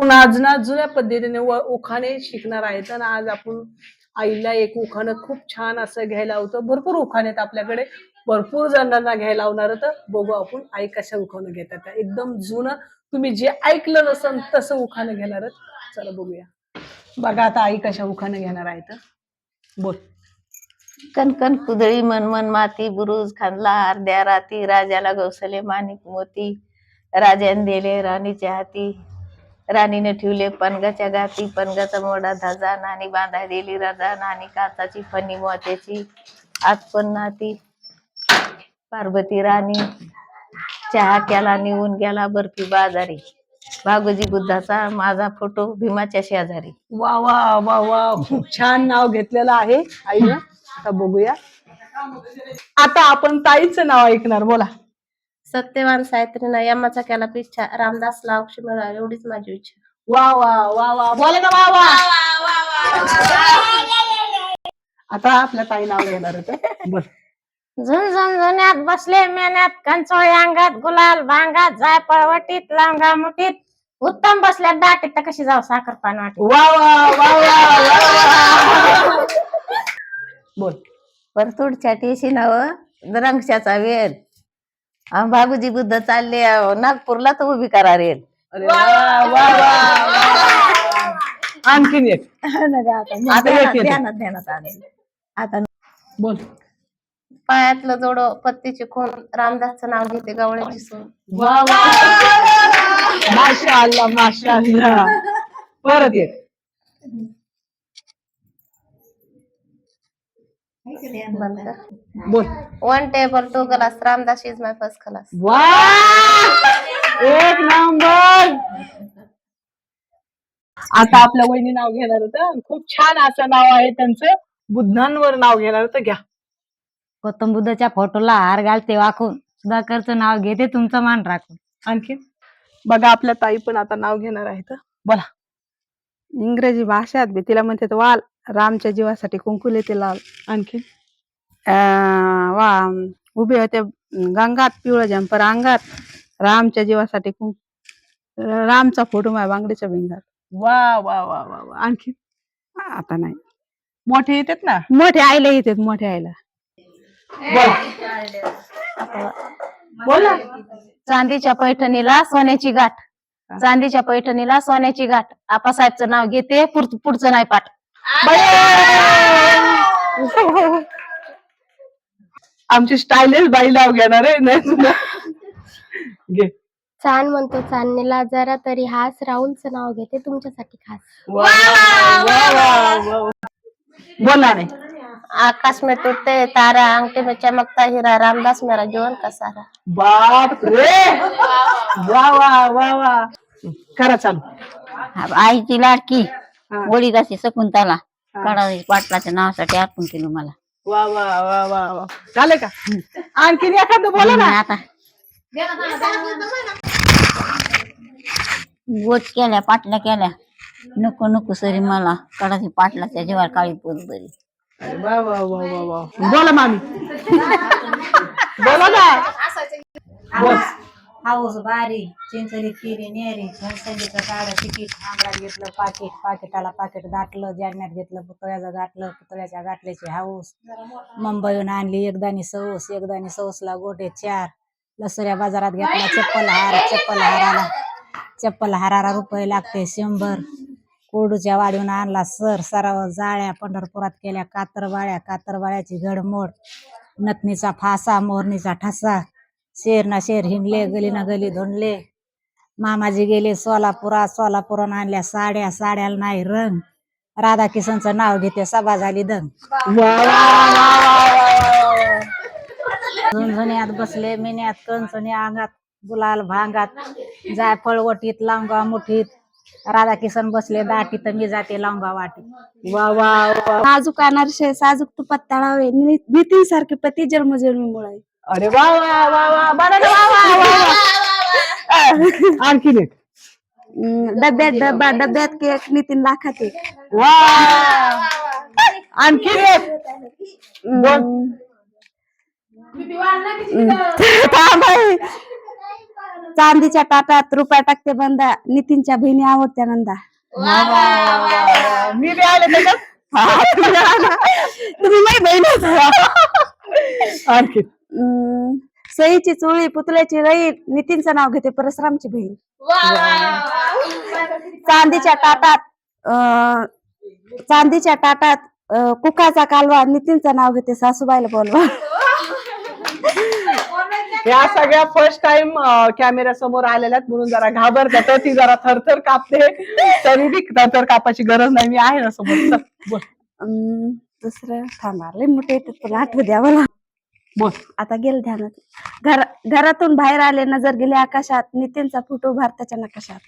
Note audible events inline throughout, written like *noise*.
आपण आज ना जुन्या पद्धतीने व- उखाणे शिकणार आहेत. आणि आज आपण आईला एक उखाणं खूप छान असं घ्यायला होतं भरपूर उखाणे आहेत आपल्याकडे. भरपूर जणांना घ्यायला होणार तर बघू आपण आई कशा उखाणं घेतात. एकदम जुनं तुम्ही जे ऐकलं नसन तसं उखाणं घेणार चला बघूया. बघा आता आई कशा उखाणं घेणार आहेत. बोल. कणकण कुदळी मन मन माती बुरुज खांदला अर्ध्या राती राजाला गौसले माणिक मोती राजाने दिले राणीच्या हाती. राणीने ठेवले पणगाच्या गाती पणगाचा मोडा धाजा नाणी बांधा दिली राजा नाणी काचाची फणी मोत्याची. आज पण नाती. पार्वती राणी चहा केला निघून गेला बर्फी बाजारी. भागोजी बुद्धाचा माझा फोटो भीमाच्या शेजारी. वा वा वा वा. खूप छान नाव घेतलेलं आहे. आईनं आता बघूया. आता आपण ताईचं नाव ऐकणार. बोला. सत्यवान सावित्रीनं यमाचा केला पिच्छा रामदास लावशी मिळाला एवढीच माझी इच्छा. वा वा वा वा. बोला ना वा वा. आता आपल्या ताई नाव घेणार होतं. बोल झुंझुन झुन्यात बसले मेन्यात कंचोळी अंगात गुलाल भांगात जाय पळवटीत लांगा मुठीत. उत्तम बसल्यात दाटीत तर कशी जाऊ साखर पान वाटी वा वा वा वा वा वा. बोल. परतूडच्या टेशी नव रंगशाचा वेल. अं, भागुजी बुद्ध चालले नागपूरला तर उभी करा रेल अरे वा वा वा वा. आणखीन एक. *laughs* आता ध्यानात एक येतं. ध्यानात ध्यानात आलं. आता बोल. पायातलं जोडो पत्तीचे खून रामदासचं नाव घेते गवळ्याची सून वा वा माशा माशा परत एक बंद कर. बोल. One table two glass Ramdas is my first class वा एक नंबर! आता आपल्या वहिनी नाव घेणार होतं. खूप छान असं नाव आहे त्यांचं. बुद्धांवर नाव घेणार होतं. घ्या. गौतम बुद्धाच्या फोटोला हार घालते वाकून. सुधाकरचं नाव घेते तुमचं मान राखून. आणखीन बघा आपल्या ताई पण आता नाव घेणार आहेत. बोला. इंग्रजी भाषेत बी तिला म्हणतात वाल. रामच्या जीवासाठी कुंकुले ते लाल. आणखीन अं, वा उभे होते गंगात पिवळं जंपर अंगात. रामच्या जीवासाठी कुंक रामचा फोटो माझ्या बांगडीच्या भिंगात. वा वा वा वा वा. आणखीन आता नाही. मोठे येतात ना? मोठे आईला येतात मोठे आईला. बोला. चांदीच्या पैठणीला सोन्याची गाठ. चांदीच्या पैठणीला सोन्याची गाठ. आपासाहेबचं नाव घेते पुढ- पुढचं नाही पाठ. आमची स्टायलिश बाई नाव घेणार आहे नाही घे. चांद म्हणतो चांदणीला जरा तरी हास राहुलचं नाव घेते तुमच्यासाठी खास. वा वा वा वा बोला नाही आकाश में टूटते तारा अंगठे में चमकता हीरा रामदास मेरा जीवन का सारा. बाप रे! वा वा वा. वा करा चालू. आईची लाडकी. गोळी दासी शकुंतला कडा पाटलाच्या नावासाठी अर्पण केलं मला. वा वा वा वा वा. झालं का? आणखीन एखादं बोला ना. आता. गोच केल्या पाटल्या केल्या. नको नको सरी मला. कडाची पाटलाच्या जीवार काळी पोत बरी. वा वा वा वा वा. बोला मामी. बोला ना. हाऊस बारी चिंचली किरी नेरी घनसंगीचं काढं तिकीट आंबळा घेतलं पाकिट पाकिटाला पाकिट गाठलं जालन्यात घेतलं पुतळ्याचं गाठलं पुतळ्याच्या गाठल्याची हाऊस. मुंबईहून आणली एकदानी सौस एकदानी सौसला गोटे चार. लसऱ्या बाजारात घेतला चप्पल हार चप्पल हाराला चप्पल हाराला रुपये लागते शंभर. कोडूच्या वाडीहून आणला सर सराव जाळ्या पंढरपुरात केल्या कातरवाळ्या कातरवाळ्याची घडमोड. नथनीचा फासा मोरणीचा ठसा. शेर ना शेर हिंडले गली ना गली धुंडले. मामाजी गेले सोलापुरात सोलापुरात आणल्या साड्या साड्याला नाही रंग. राधा किसनचं नाव घेते सभा झाली दंग. झुणझुण्यात बसले मिन्यात कणसणी अंगात गुलाल भांगात. जाय फळवटीत लांबा मुठीत. राधा किसन बसले दाटी तर मी जाते लांबा वाटी वा वा वा. साजूक अनारसे साजूक तुपात तळावे नितीन सारखे पती जन्म जन्मी मुळे अरे वा वा वा वा. बरं ना, *laughs* वा वा वा वा. आणखीन एक. डब्यात डब्बा डब्यात केक नितीन लाखात एक. वा. आणखीन एक. चांदीच्या ताटात रुपया टाकते बंदा. नितीनच्या बहिणी आवडत्या नंदा. मी बी आले त्याच्यात. *laughs* *laughs* तुम्ही माझी बहीणच आणखी सईची चोळी पुतळ्याची रई नितीनचं नाव घेते परशुरामची बहीण. चांदीच्या ताटात अं, चांदीच्या ताटात कुकाचा कालवा नितीनचं नाव घेते सासूबाईला बोलवा. या सगळ्या फर्स्ट टाइम कॅमेरा समोर आलेल्या आहेत म्हणून जरा घाबरतात तर ती जरा थरथर कापते. तरी बी थरथर कापायची गरज नाही मी आहे ना समोर. दुसरं थांबा लय मोठे पण आठवू द्या मला. बोल. आता गेल ध्यानात. घर घरातून बाहेर आले नजर गेले आकाशात नितीनचा फोटो भारताच्या नकाशात.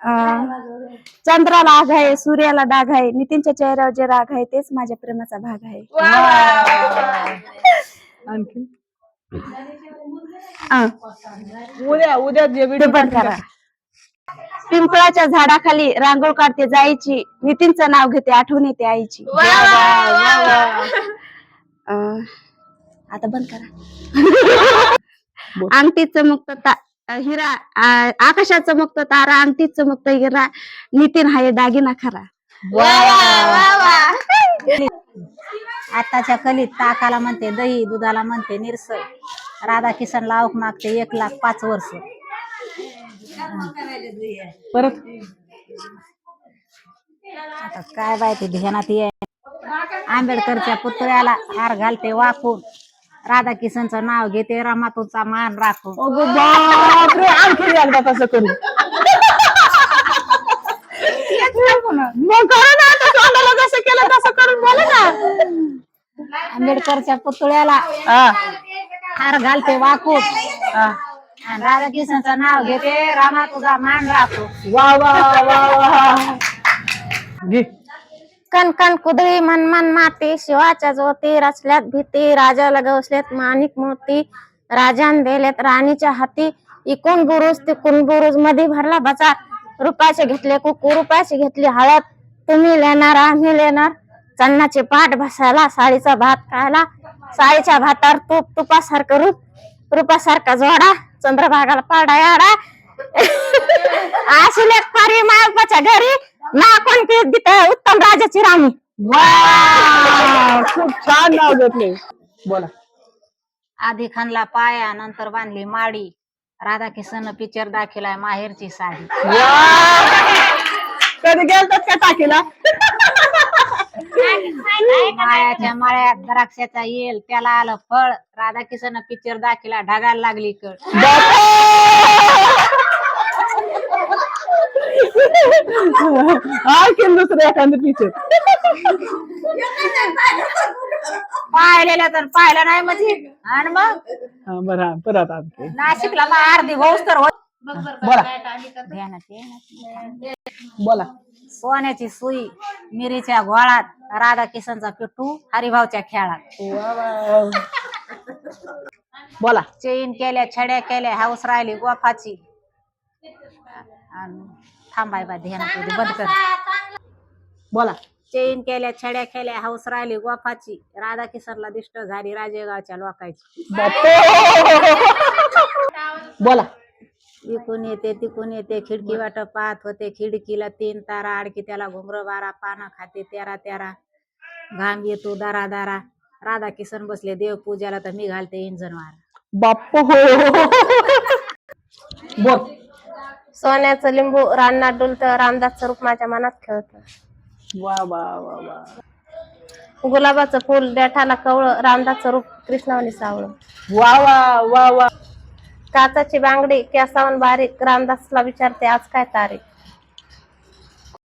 अं, चंद्राला आग आहे सूर्याला डाग आहे नितीनच्या चेहऱ्यावर जे राग आहे तेच माझ्या प्रेमाचा भाग आहे. आणखी अं, उद्या उद्या जे ते व्हिडिओ बंद करा. पिंपळाच्या झाडाखाली रांगोळ काढते जायची. नितीनचं नाव घेते आठवण येते आईची. अं, आता बंद करा. *laughs* अंगठी चमकत ता हिरा आकाशात चमकत तारा अंगठीत चमकत हिरा नितीन हाय दागिना खरा. आताच्या कलीत ताकाला म्हणते दही दुधाला म्हणते निरस. राधा किसन लावक मागते एक लाख पाच वर्ष. परत? आता काय बाय ते ध्यानात ये. आंबेडकरच्या पुतळ्याला हार घालते वाकून. राधा किसनचं नाव घेते रमातूचा मान राखून. अगं बापरे आणखी एकदा तसं करू. मग करा ना आता तोंडाला जसं केलं तसं करून बोला ना. आंबेडकरच्या पुतळ्याला हा, हार घालते वाकून. हा. आणि राधा नाव घेते रामा तुझा मान राखून. वा वा वा वा. घे. कण कण कुदळी मन मन माती शिवाच्या ज्योती रचल्यात भीती राजाला गवसल्यात माणिक मोती राजान दिलेत राणीच्या हाती. इकून बुरुज तिकून बुरुजमध्ये भरला बचार रुपयाचे घेतले कुकू रुपयाची घेतली हळद. तुम्ही लेणार आम्ही लेणार. चन्नाचे पाठ बसायला साळीचा भात खायला. साळीच्या भातावर तूप तुपासारखं रूप. रूपासारखा जोडा. चंद्रभागाला पाडा याडा. अशी लेख फारी मायबाच्या घरी ना कोण की तिथे उत्तम राजाची राणी. खूप छान नाव घेतले. बोला. आधी खानला पाया नंतर बांधली माडी. राधा किसन पिक्चर दाखिलाय माहेरची साडी. कधी गेलतात का टाकीला? मायाच्या माळ्यात द्राक्षाचा येल त्याला आलं फळ. राधा किसन पिक्चर दाखिला ढगायला लागली कळ. आणखी दुसरं एखादं पिक्चर पाहिलेलं तर पाहिलं नाही म्हणजे. आणि मग? बरं हा, परत आणखी नाशिकला मग अर्धी भाऊस तर होत. बोला. ध्यानात ये ना. बोला. सोन्याची सुई मिरीच्या घोळात राधा किसनचा पिट्टू हरिभाऊच्या खेळात. बोला. चेन केल्या छड्या केल्या हाऊस राहिली गोफाची. आणि थांबाय बा दे, बंद कर. बोला. चेन केल्या छड्या केल्या हाऊस राहिली गोफाची राधा किसनला दिष्ट झाली राजेगावच्या लोकांची. *laughs* बोला. इकून येते तिकून येते खिडकी वाट पाहत होते. खिडकीला तीन तारा आडकी त्याला घुंगर बारा पानं खाते तेरा तेरा. घाम येतो दारा दारा राधा किसन बसले देव पूजाला तर मी घालते इंजन वारा. बाप्प हो. बोल. सोन्याचं लिंबू रानात डुलत रामदासचं रूप माझ्या मनात खेळत. वा वा वा वा. गुलाबाचं फुल देठाला कवळ रामदासचं रूप कृष्णावली सावळ. वा वा वा वा. काचाची बांगडी केसावन बारीक रामदासला विचारते आज काय तारीख?